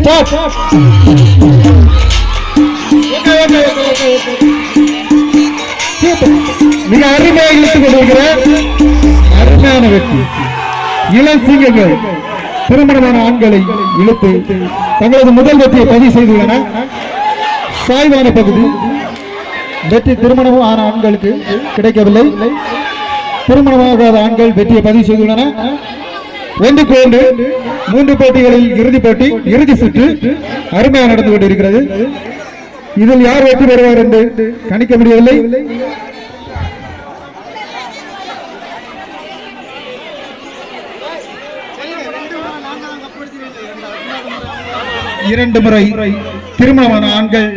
Start மிக அருமையாக இழுத்துக் கொண்டிருக்கிற அருமையான வெற்றி. இளம் சிங்கங்கள் திருமணமான ஆண்களை இழுத்து தங்களது முதல் வெற்றியை பதிவு செய்துள்ளன. சாய்வான பகுதி. வெற்றி திருமணமும் ஆன ஆண்களுக்கு கிடைக்கவில்லை. திருமணமாகாத ஆண்கள் வெற்றியை பதிவு செய்துள்ளன. ஒன்றுக்கு ஒன்று மூன்று போட்டிகளில் இறுதி போட்டி இறுதி சுற்று அருமையாக நடந்து கொண்டிருக்கிறது. இதில் யார் வெற்றி பெறுவார் என்று கணிக்க முடியவில்லை. இரண்டு முறை திருமணமான ஆண்கள்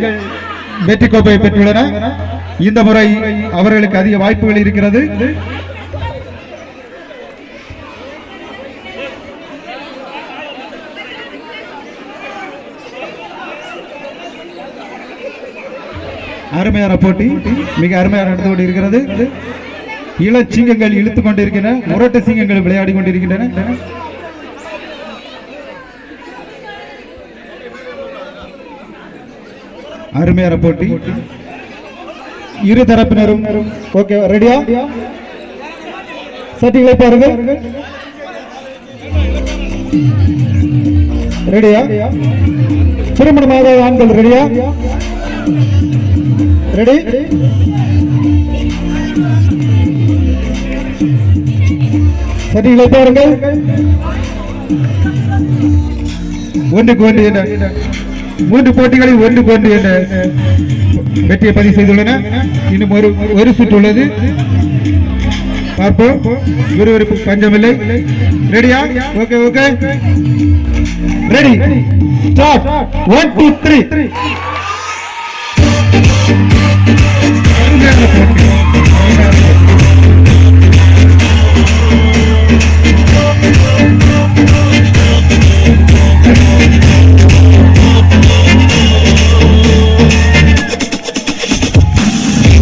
வெற்றி கோப்பையை பெற்றுள்ளன. இந்த முறை அவர்களுக்கு அதிக வாய்ப்புகள் இருக்கிறது. அருமையான போட்டி மிக அருமையாக நடந்து கொண்டிருக்கிறது. இளச்சிங்கங்கள் இழுத்து கொண்டிருக்கின்றன முரட்டு சிங்கங்கள் விளையாடி கொண்டிருக்கின்றன. அருமையான போட்டி. இரு தரப்பினரும் ஓகே ரெடியா சட்டிகளை பாருங்கள் ரெடியா திருமணமாக ஆண்கள் ரெடியா ரெடி சட்டிகளை பாருங்கள். ஒன்று ஒன்று என்ன மூன்று போட்டிகளில் ஒன்று ஒன்று என்ன வெற்றியை பதிவு செய்துள்ளன. இன்னும் ஒரு ஒரு சுற்று உள்ளது. பார்ப்போம். விறுவிறுப்பு பஞ்சமில்லை. ரெடியா okay okay ready start one two three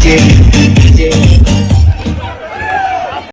Yeah.